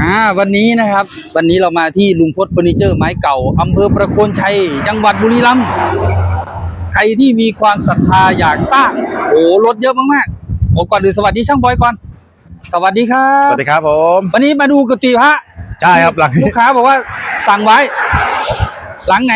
อ่าวันนี้นะครับ วันนี้เรามาที่ลุงพศเฟอร์นิเจอร์ไม้เก่าอำเภอประโคนชัย จังหวัดบุรีรัมย์ใครที่มีความศรัทธาอยากสร้างโอ้รถเยอะมากๆโอ้ก่อนอื่นสวัสดีช่างบอยก่อน สวัสดีครัสบวัสดีครับผมวันนี้มาดูกุฏิพระใช่ครับหลังลูนี้กค้าบอกว่าสั่งไว้ หลังไหน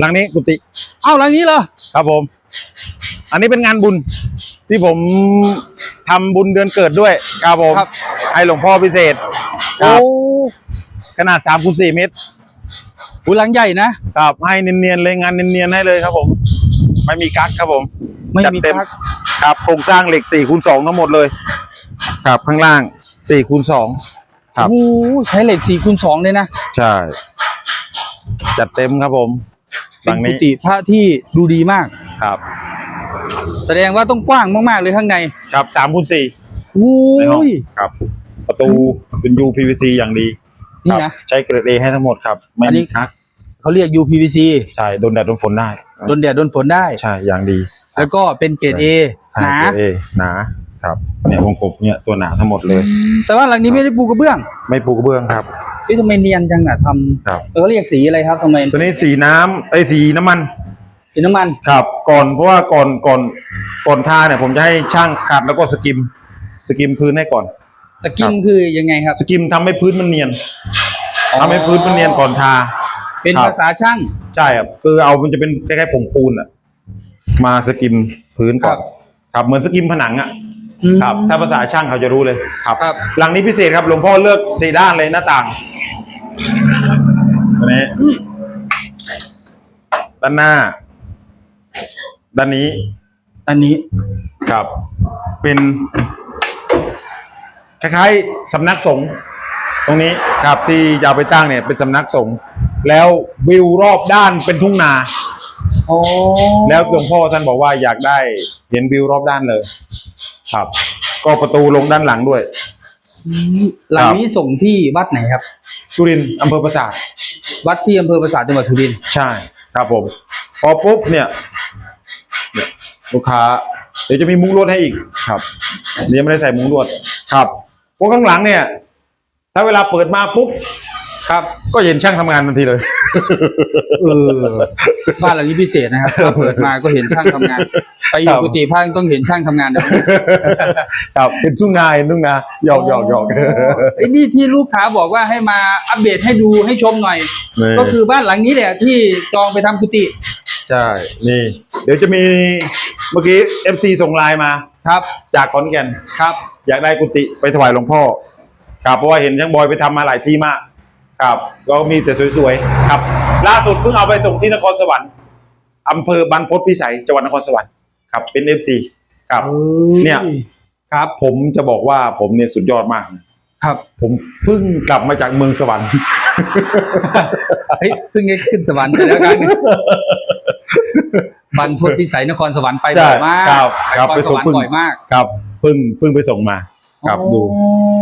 หลังนี้กุฏิเอ้าหลังนี้เหรอครับผม อันนี้เป็นงานบุญที่ผมทำบุญเดือนเกิดด้วยครับผมครับ ให้หลวงพ่อพิเศษคโอ้รับขนาดสามคูณสี่เมตรโหหลังใหญ่นะครับให้เนียนๆเลยงานเนียนๆให้เลยครับผม ไม่มีกั๊กครับผม ไม่จัดมีเต็ม พักครับโครงสร้างเหล็กสี่คูณสองทั้งหมดเลยครับข้างล่างสี่คูณสองครับ โอ้โหใช้เหล็กสี่คูณสองเลยนะใช่ จัดเต็มครับผมหเป็ลันงกุนี้ฏิพระที่ดูดีมาก ครับ แสดงว่าต้องกว้างมากๆเลยข้างในครับสามคูณสี่โอ้ในห้องย ครับ ประตูเป็น UPVC อย่างดีนี่ครับนะใช้เกรด A ให้ทั้งหมดครับ ไม่อันนี้ มีคักเขาเรียก UPVC ใช่โดนแดดโดนฝนได้โดนแดดโดนฝนได้ ใช่อย่างดีแล้วก็เป็นเกรด A ใช่หนา เกรด A หนาครับเนี่ยวงกบเนี่ยตัวหนาทั้งหมดเลย แต่ว่าหลังนี้ไม่ได้ปูกระเบื้องไม่ปูกระเบื้องครับ เฮ้ยทำไมเนียนจังอะทครับำเออเขาเรียกสีอะไรครับทำไมตัวนี้สีน้ำไอ้ยสีน้ำมัน สีน้ำมันครับก่อนเพราะว่าก่อนก่อนก่อนทาเนี่ยผมจะให้ช่างขัดแล้วก็สกิม สกิมพื้นให้ก่อน สกินครับคือยังไงครับสกิมทำให้พื้นมันเนียนทำให้พื้นมันเนียนก่อนทา เป็นครับ ภาษาช่าง ใช่ครับคือเอามันจะเป็นคล้ายๆผงปูนอะมาสกิมพื้นก่อนครับ ครับเหมือนสกิมผนังอะอืม ครับ ถ้าภาษาช่างเขาจะรู้เลยครับ ครับ หลังนี้พิเศษครับหลวงพ่อเลือกสีด้านเลยหน้าต่างตัวนี้อืมด้านหน้า ด้านนี้อันนี้ ครับ เป็นคล้ายๆสำนักสงฆ์ตรงนี้ครับที่จะเอาไปตั้งเนี่ยเป็นสำนักสงฆ์แล้ววิวรอบด้านเป็นทุ่งนา โอ้แล้วหลวงพ่อท่านบอกว่าอยากได้เห็นวิวรอบด้านเลย ครับ ก็ประตูลงด้านหลังด้วยอืมหลังนี้ส่งที่วัดไหนครับ สุรินทร์อำเภอปราสาท วัดที่อำเภอปราสาทจังหวัดสุรินทร์ใช่ ครับผม พอปุ๊บเนี่ยลูกค้า เดี๋ยวจะมีมุ้งลวดให้อีกครับเดี๋ยวไม่ได้ใส่มุ้งลวดครับพวกข้างหลังเนี่ย ถ้าเวลาเปิดมาปุ๊บครับ ก็เห็นช่างทำงานทันทีเลย เออบ้านหลังนี้พิเศษนะครับพอเปิดมาก็เห็นช่างทำงาน ไปอยู่ครับกุฏิพระต้องเห็นช่างทำงานด้วยครับเป็นทุ่งนาเห็นทุ่งนาหยอกหยอกหยอกไอ้นี่ที่ลูกค้าบอกว่าให้มาอัปเดตให้ดูให้ชมหน่อยนี่ก็คือบ้านหลังนี้แหละที่จองไปทำกุฏิใช่ นี่ เดี๋ยวจะมีเมื่อกี้ FC ส่งไลน์มา ครับ จากขอนแก่น ครับ อยากได้กุฏิไปถวายหลวงพ่อ ครับ เพราะว่าเห็นช่างบอยไปทำมาหลายที่มาก ครับก็มีแต่สวยๆครับ ล่าสุดเพิ่งเอาไปส่งที่นครสวรรค์อำเภอบรรพตพิสัยจังหวัดนครสวรรค์ครับ เป็น FC ครับ เนี่ย ครับ ผมจะบอกว่าผมเนี่ยสุดยอดมากนะครับ ผมเพิ่งกลับมาจากเมืองสวรรค์เฮ้ยซึ่งได้ขึ้นสวรรค์ไปแล้วกันบรรพตพิสัยนครสวรรค์ไปบ่อยมากครับไปครับนครสวรรค์ไปส่งบ่อยมาก ครับเพิ่งเพิ่งไปส่งมา ครับดู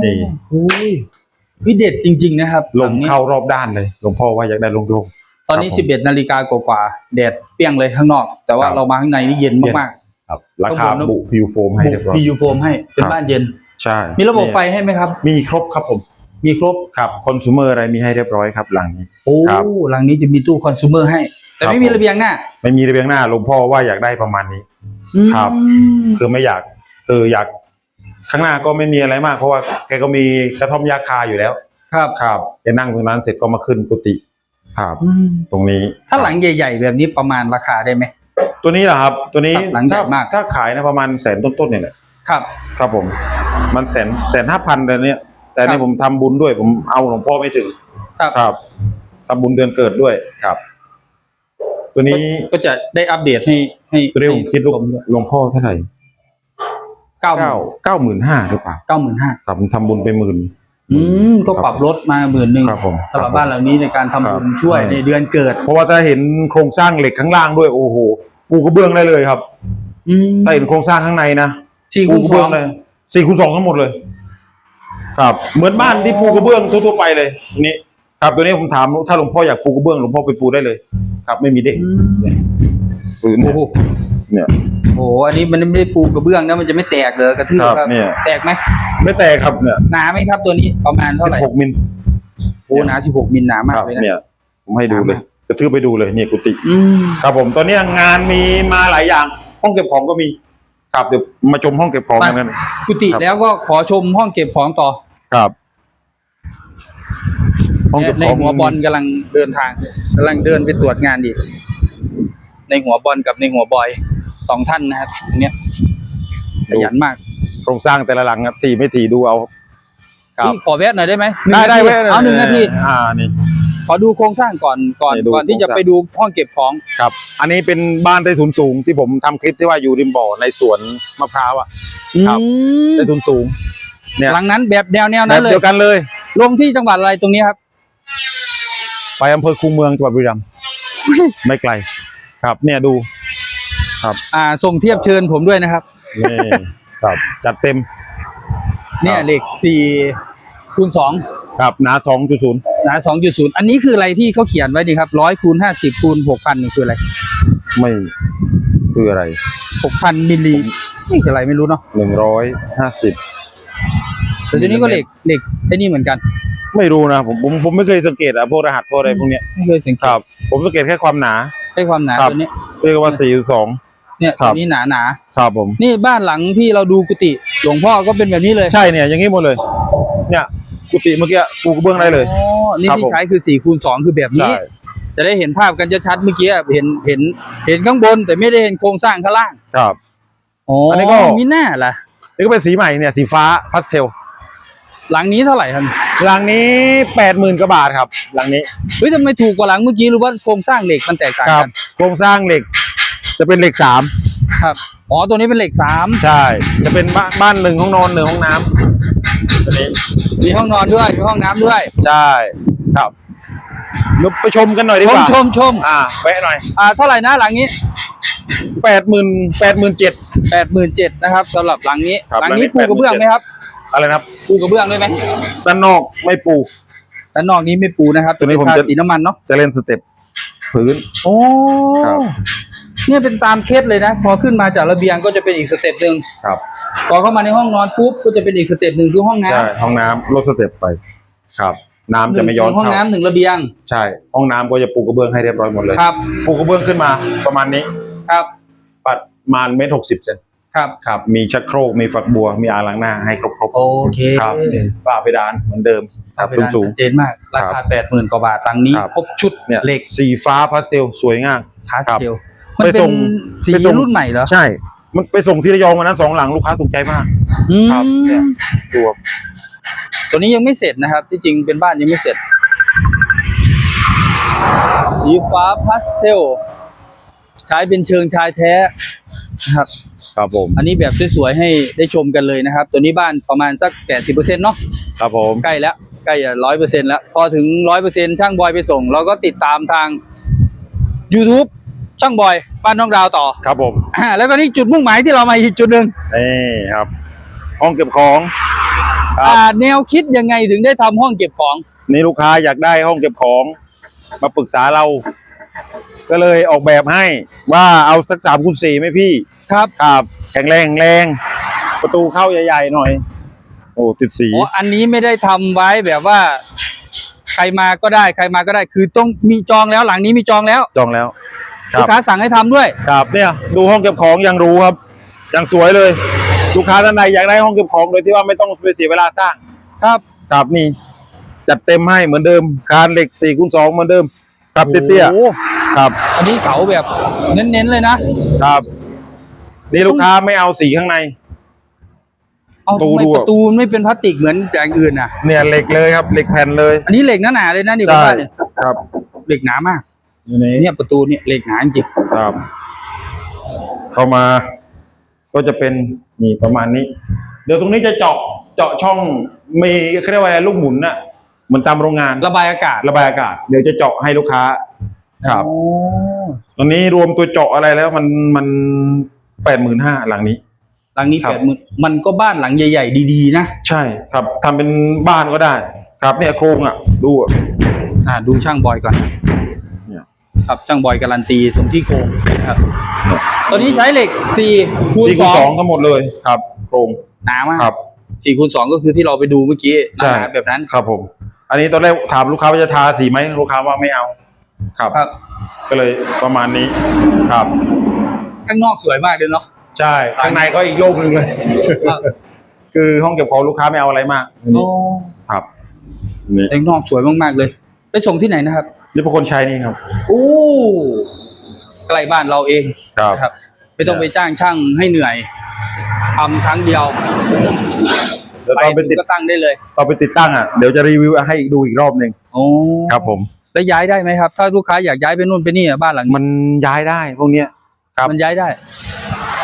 นี่โอ้ย วิเด็ดจริง ๆ นะครับลหมงนี้เข้ารอบด้านเลยหลวงพ่อว่าอยากได้ลงโลงตอนนี้ครับผมสิบเอ็ดนาฬิกากว่าๆแดดเปรี้ยงเลยข้างนอก แต่ว่าครับเรามาข้างในนี่เย็นมากครับราคาข้างบนนะบุพิวโฟมๆให้เรียบร้อยพียูโฟมให้เป็นครับบ้านเย็นใช่มีระบบไฟให้ไหมครับ มีครบครับผมมีครบครับคอน sumer อะไรมีให้เรียบร้อยครับหลังนี้โอ้ครับหลังนี้จะมีตู้คอน sumer ให้ แต่ครับไม่มีผมระเบียงหน้า ไม่มีระเบียงหน้าหลวงพ่อว่าอยากได้ประมาณนี้ ครับอืมคือไม่อยากคืออยาก ข้างหน้าก็ไม่มีอะไรมาก เพราะว่าแกก็มีกระท่อมยาคาอยู่แล้ว ครับ ครับแกนั่งตรงนั้นเสร็จก็มาขึ้นกุฏิครับอืมตรงนี้ถ้าหลังใหญ่ ๆ แบบนี้ประมาณราคาได้ไหม ตัวนี้เหรอครับ ตัวนี้ครับหลังใหญ่ถ้ามาก ถ้าขายนะประมาณแสนต้นๆเนี่ยแหละครับ ครับผม มันแสนแสนห้าพันแต่เนี้ยแต่ครันี่บ ผมทำบุญด้วย ผมเอาหลวงพ่อไม่ถึงครับครับทำบุญเดือนเกิดด้วยครับ ตัวนี้ก็จะได้อัปเดตให้ให้ตัวนี้ผมคิดลูกให้ชหลวงพ่อเท่าไหร่ เก้าเก้าเก้าหมื่นห้าหรือเปล่าเก้าหมื่นห้าครับผมทำบุญไปหมื่นอืมก็ปรับลดมาหมื่นหนึ่งครับผมสำหรับบ้านหลังนี้ในการทำบุญครับช่วยในเดือนเกิด เพราะว่าถ้าเห็นโครงสร้างเหล็กข้างล่างด้วยโอ้โหปูกระเบื้องได้เลยครับอืมถ้าเห็นโครงสร้างข้างในนะสี่ปูคูณกระสเบื้อองงเลยสี่คูณสองทั้งหมดเลย ครับ เหมือนบ้านที่ปูกระเบื้องทั่วๆไปเลยนี่ครับตัวนี้ผมถามถ้าหลวงพ่ออยากปูกระเบื้องหลวงพ่อไปปูได้เลย ครับ ไม่มีเด็กอืม ปืนโอ้โห เนี่ย โอ้โหอันนี้มันไม่ได้ปูกระเบื้องนะมันจะไม่แตกเลยกระทืบครับครับเนี่ย แตกไหมไม่แตกครับเนี่ยหนาไหมครับตัวนี้ประมาณเท่าสิไหร่บหกมิลโอ้หนาสิบหกมิลหนามาคกรับเลยนะ เนี่ย ผมให้ดูเลยหนามากกระทืบไปดูเลยเนี่ยกุฏิอืมครับผมตอนนี้งานมีมาหลายอย่าง ห้องเก็บของก็มีครับเดี๋ยวมาชมห้องเก็บของกันกันกุฏิครับ แล้วก็ขอชมห้องเก็บของต่อครับ ห้องเก็บในของหัวบอลกำลังเดินทางกำลังเดินไปตรวจงานอีกในหัวบอลกับในหัวบอย สองท่านนะครับตรงเนี้ยขยันมากโครงสร้างแต่ละหลังอะทีไม่ทีดูเอาครับพี่ขอแวะหน่อยได้ไหมได้ได้หเว้นึ่ยงนาทีเอาหนึ่งนาทีอ่านี่ขอดูโครงสร้างก่อนก่อนนี่ดูก่อนที่จะโครงสร้างไปดูห้องเก็บของครับ อันนี้เป็นบ้านใต้ถุนสูงที่ผมทำคลิปที่ว่าอยู่ริมบ่อในสวนมะพร้าวอะครับอืมใต้ถุนสูงเนี่ยหลังนั้นแบบแนวแนวแบนั้นบเลยเดียวกันเลย ลงที่จังหวัดอะไรตรงนี้ครับ ไปอำเภอคูเมืองจังหวัดบุรีรัมย์ไม่ไกล ครับ เนี่ยดู อ่าส่งเทียบเชิญผมด้วยนะครับนี่ครับจัดเต็ม เนี่ยครับเหล็กสี่คูณสองครับหนาสองจุดศูนย์นะสองจุดศูนย์อันนี้คืออะไรที่เขาเขียนไว้ดีครับร้อยคูณห้าสิบคูณหกพันนี่คืออะไร ไม่คืออะไรหกพันมิลลินี่คืออะไรไม่รู้เนาะหนึ่งร้อยห้าสิบแต่ตัวนี้ก็เหล็กเหล็กไอ้นี่เหมือนกัน ไม่รู้นะผมผมผมไม่เคยสังเกตอะพวกรหัสพวกอะไรพวกเนี้ยไม่เคยสังเกคตรับ ผมสังเกตแค่ความหนาให้ความหนาครับตัวนี้เรียกว่าสี่สอง เนี่ยครัตับ วนี้หนาหนาครับผม ๆนี่บ้านหลังที่เราดูกุฏิหลวงพ่อก็เป็นแบบนี้เลยใช่เนี่ยอย่างนี้หมดเลย เนี่ยกุฏิเมื่อกี้ปูกระเบื้องได้เลย อ๋อนี่ครับที่ผม ใช้คือสี่คูณสองคือแบบนี้ ใช่จะได้เห็นภาพกันชัดๆเมื่อกี้เห็นเห็นเห็นข้างบน แต่ไม่ได้เห็นโครงสร้างข้างล่างครับ อ๋ออัอันนี้ก็ มีหน้าล่ะ นี่ก็เป็นสีใหม่เนี่ยสีฟ้าพาสเทลหลังนี้เท่าไหร่ครับหลังนี้แปดหมื่นกว่าบาทครับ หลังนี้เฮ้ยทำไมถูกกว่าหลังเมื่อกี้หรือว่าโครงสร้างเหล็กมันแตกต่างครักับนโครงสร้างเหล็ก จะเป็นเหล็กสามครับอ๋อตัวนี้เป็นเหล็กสามใช่ จะเป็นบ้านบ้านหนึ่งห้องนอนหนึ่งห้องน้ำตัวนี้มีห้องนอนด้วยมีห้องน้ำด้วยใช่ครับเราไปชมกันหน่อยดีชกมว่าชมชมอ่าแวะหน่อยอ่าเท่าไหร่นะหลังนี้แปดหมื่นแปดหมื่นเจ็ด แปดหมื่นเจ็ดนะครับสำหรับหลังนี้ ครับหลังนี้หลังนี้ปูกระเบื้องไหมครับอะไรนะครับปูกระเบื้องด้วยไหมด้านนอกไม่ปูด้านนอกนี้ไม่ปูนะครับตัวนี้ผมเป็จะ ทาสีน้ำมันเนาะจะเล่นสเต็ปพื้น โอ้ครับ เนี่ยเป็นตามเคสเลยนะ พอขึ้นมาจากระเบียงก็จะเป็นอีกสเต็ปหนึ่งครับพอเข้ามาในห้องนอนปุ๊บก็จะเป็นอีกสเต็ปหนึ่งคือห้องน้ใช่ห้องน้ำลดสเต็ปไป ครับ น้ำำจะไม่ย้อนหงห้องเข้าน้ำหนึ่งระเบียงใช่ ห้องน้ำก็จะปูกระเบื้องให้เรียบร้อยหมดเลย ครับปูกระเบื้องขึ้นมาประมาณนี้ครับประมาณเมตรหกสิบเซนครับ ครับ มีชักโครกมีฝักบัวมีอ่างล้างหน้าให้ครบครบๆโอเคครับฝ้าเพดานเหมือนเดิมครับเป็นสูง ชัดเจนมาก ราครัคาบแปดหมื่นกว่าบาทตังนี้ ครับ ครบชุดๆเนี่ยเหล็กสีฟ้าพาสเทลสวยงาม พาสครับเทล มันไปเป็ส่นงสีไปส่งรุ่นใหม่เหรอใช่ มันไปส่งที่ระยองวันนั้นสองหลังลูกค้าถูกใจมากอืมครับเนี่ยตัวตัวนี้ยังไม่เสร็จนะครับ ที่จริงเป็นบ้านยังไม่เสร็จ สีฟ้าพาสเทลใช้เป็นเชิงชายแท้นะครับ ครับผม อันนี้แบบสวยๆให้ได้ชมกันเลยนะครับ ตัวนี้บ้านประมาณสักแปดสิบเปอร์เซ็นต์เนาะครับผมใกล้แล้วใกล้ร้อยเปอร์เซ็นต์แล้ว พอถึงร้อยเปอร์เซ็นต์ช่างบอยไปส่ง เราก็ติดตามทาง YouTube ช่างบอยบ้านน้องดาวต่อครับผมอ่าแล้วก็นี่จุดมุ่งหมายที่เรามาอีกจุดหนึ่งนี่ครับ ห้องเก็บของครับอ่าแนวคิดยังไงถึงได้ทำห้องเก็บของนี่ลูกค้าอยากได้ห้องเก็บของ มาปรึกษาเรา ก็เลยออกแบบให้ว่าเอาสักสามคูณสี่ไหมพี่ครับครับแข็งแรงแข็งแรง ประตูเข้าใหญ่ ๆ หน่อย โอ้ติดสีโอ้อันนี้ไม่ได้ทำไว้แบบว่า ใครมาก็ได้ใครมาก็ได้ คือต้องมีจองแล้วหลังนี้มีจองแล้ว จองแล้ว คลูรักบค้าสั่งให้ทำด้วย ครับเนี่ยดูห้องเก็บของยังหรู้ครับยังสวยเลย ลูกค้าท่านใดอยากได้ห้องเก็บของโดยที่ว่าไม่ต้องไปเสียเวลาสร้าง ครับ ครับนี่ จัดเต็มให้เหมือนเดิมคานเหล็กสี่คูณสองเหมือนเดิม ครับเตี้ยโอ้โหๆครับ อันนี้เสาแบบเน้นๆเลยนะครับ นี่ลูกค้าไม่เอาสีข้างใน เอาตูทำไมดู ประตูมันไม่เป็นพลาสติกเหมือนอย่างอื่นอะ เนี่ยเหล็กเลยครับ เหล็กแผ่นเลยอันนี้เหล็กหนาๆเลยนะนี่ผมใช่ว่าเนี่ยครับ เหล็กหนามาก อยู่นี้เนี่ยประตูเนี่ยเหล็กหนาจริงครับ เข้ามาก็จะเป็นนี่ประมาณนี้ เดี๋ยวตรงนี้จะเจาะเจาะช่องมีเขาเรียกว่าอะไรลูกหมุนน่ะเหมือนตามโรงงานระบายอากาศ ระบายอากาศ เดี๋ยวจะเจาะให้ลูกค้า ครับโอ้ตอนนี้รวมตัวเจาะอะไรแล้วมันมันแปดหมื่นห้าหลังนี้ หลังนี้ครับแปดหมื่นมันก็บ้านหลังใหญ่ ๆ ดีๆ นะ ใช่ครับทำเป็นบ้านก็ได้ ครับเนี่ยโครงอะ ดูอะอ่าดูช่างบอยก่อนเนี่ย ครับช่างบอยการันตีตรงที่โครงนะครับตัวนี้ใช้เหล็ก4คูณสี่คูณสอง2ทั้งหมดเลยครับโครงหนามากครับ4คูณ2ก็คือที่เราไปดูเมื่อกี้หใช่ นาแบบนั้นครับผม อันนี้ตอนแรกถามลูกค้าว่าจะทาสีไหมลูกค้าว่าไม่เอา ครับ ครับก็เลยประมาณนี้ครับ ข้างนอกสวยมากเลยเนาะ ใช่ข้างในก็อีกโลกหนึ่งเลย ครับ คือห้องเก็บของลูกค้าไม่เอาอะไรมากโอ้ครับนี่ ข้างนอกสวยมากๆเลย ไปส่งที่ไหนนะครับ นี่เป็นคนใช้นี่ครับโอ้ใกล้บ้านเราเองครับนะครับ ไม่ต้องไปจ้างช่างให้เหนื่อยทำครั้งเดียวเดี๋ยวไปตอนไปถึติดงก็ตั้งได้เลยตอนไปติดตั้งอะเดี๋ยวจะรีวิวให้ดูอีกรอบหนึ่งโอ้ครับผมแล้วย้ายได้ไหมครับ ถ้าลูกค้าอยากย้ายไปนู่นไปนี่อะบ้านหลังนี้มันย้ายได้พวกเนี้ย ครับ มันย้ายได้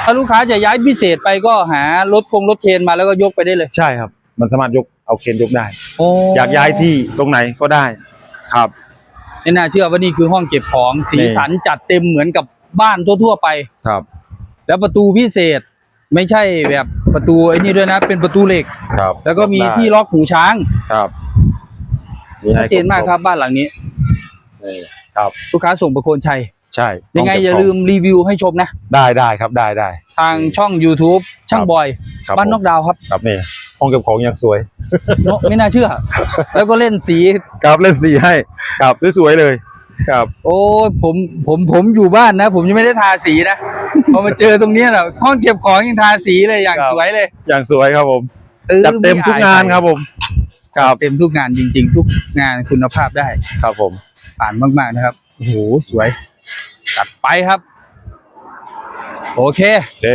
ถ้าลูกค้าจะย้ายพิเศษไปก็หารถคงรถเคนมาแล้วก็ยกไปได้เลยใช่ครับ มันสามารถยกเอาเคนยกได้ โอ้อยากย้ายที่ตรงไหนก็ได้ ครับ ไม่น่าเชื่อว่านี่คือห้องเก็บของสีนี่สันจัดเต็มเหมือนกับบ้านทั่วๆไปครับ แล้วประตูพิเศษไม่ใช่แบบประตูไอ้นี่ด้วยนะ เป็นประตูเหล็กครับ แล้วก็มีได้ที่ล็อกหูช้างครับชัดเจนมากครับบ้านหลังนี้นี่ครับลูกค้าส่งประโคนชัย ใช่ ยังไงต้อย่าเก็บขลืมรีวิวให้ชมนะ ได้ได้ครับได้ได้ทางช่อง YouTube ช่างบอยครับบ้านนอกดาวครับครับนี่ ห้องเก็บของยังสวยเนอะไม่น่าเชื่อ แล้วก็เล่นสี ครับเล่นสีให้ครับสวยๆเลยครับ โอ้ยผมผมผมอยู่บ้านนะ ผมยังไม่ได้ทาสีนะ พอมาเจอตรงเนี้ยแหละห้องเก็บของยังทาสีเลยอย่างครับ สวยเลยอย่างสวยครับผมออจัดเต็มทุกงานครับผมครับเต็มทุกงานจริง ๆ ทุกงานคุณภาพได้ ครับผม ผ่านมากๆนะครับโอ้โหสวยจัดไปครับ โอเค เจ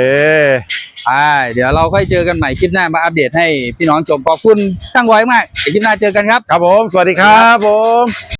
อ่าเดี๋ยวเราค่อยเจอกันใหม่คลิปหน้ามาอัปเดตให้พี่น้องชมขอบคุณช่างไว้มากเดี๋ยวคลิปหน้าเจอกันครับ ครับผม สวัสดีครับผม